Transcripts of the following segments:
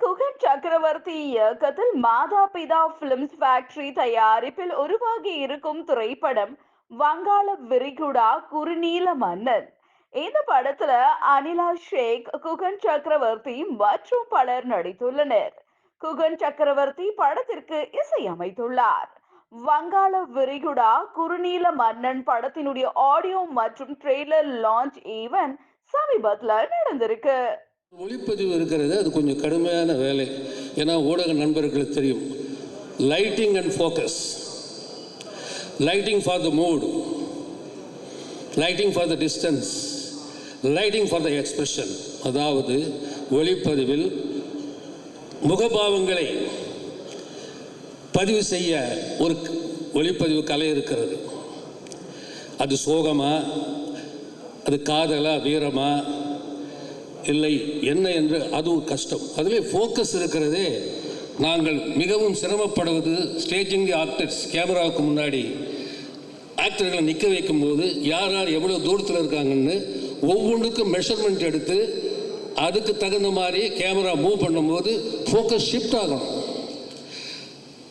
குகன் சக்கரவர்த்தி இயக்கத்தில் மாதா பிதா பிலிம்ஸ் ஃபேக்டரி தயாரிப்பில் உருவாகி இருக்கும் திரைப்படம் வங்காள விரிகுடா குறுநீல மன்னன். இந்த படத்துல அனிலா ஷேக் குகன் சக்கரவர்த்தி மற்றும் பலர் நடித்துள்ளனர். குகன் சக்கரவர்த்தி படத்திற்கு இசையமைத்துள்ளார். வங்காள விரிகுடா குறுநீல மன்னன் படத்தினுடைய ஆடியோ மற்றும் ட்ரெய்லர் லான்ச் ஈவன் சமீபத்துல நடந்திருக்கு. ஒளிப்பதிவு இருக்கிறது அது கொஞ்சம் கடுமையான வேலை. ஏன்னா ஊடக நண்பர்களுக்கு தெரியும். Lighting and focus lighting for the mood lighting for the distance lighting for the expression அதாவது ஒளிப்பதிவில் முகபாவங்களை பதிவு செய்ய ஒரு ஒளிப்பதிவு கலை இருக்கிறது. அது சோகமா? அது காதலா? வீரமா? இல்லை என்ன என்று அது ஒரு கஷ்டம். அதிலே ஃபோக்கஸ் இருக்கிறதே நாங்கள் மிகவும் சிரமப்படுவது ஸ்டேஜிங் தி ஆக்டர்ஸ் கேமராவுக்கு முன்னாடி. ஆக்டர்களை நிற்க வைக்கும்போது யார் யார் எவ்வளோ தூரத்தில் இருக்காங்கன்னு ஒவ்வொன்றுக்கும் மெஷர்மெண்ட் எடுத்து அதுக்கு தகுந்த மாதிரி கேமரா மூவ் பண்ணும்போது ஃபோக்கஸ் ஷிஃப்ட் ஆகணும்.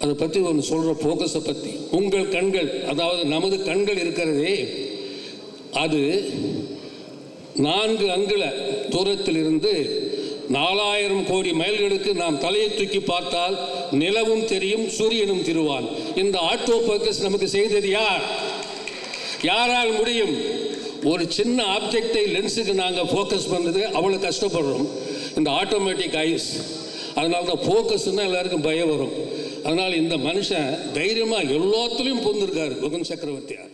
அதை பற்றி ஒன்று சொல்கிற ஃபோக்கஸை பற்றி உங்கள் கண்கள் அதாவது நமது கண்கள் இருக்கிறதே அது நான்கு அங்குல தூரத்தில் இருந்து நாலாயிரம் கோடி மைல்களுக்கு நாம் தலையை தூக்கி பார்த்தால் நிலவும் தெரியும் சூரியனும் திருவான். இந்த ஆட்டோ ஃபோக்கஸ் நமக்கு செய்தது யார்? யாரால் முடியும்? ஒரு சின்ன ஆப்ஜெக்டை லென்ஸுக்கு நாங்கள் ஃபோக்கஸ் பண்ணுறது அவ்வளோ கஷ்டப்படுறோம். இந்த ஆட்டோமேட்டிக் ஐஸ் அதனால தான் ஃபோக்கஸ்னால் எல்லாருக்கும் பயம் வரும். அதனால் இந்த மனுஷன் தைரியமாக எல்லாத்துலேயும் பொந்திருக்காரு குகன் சக்கரவர்த்தியார்.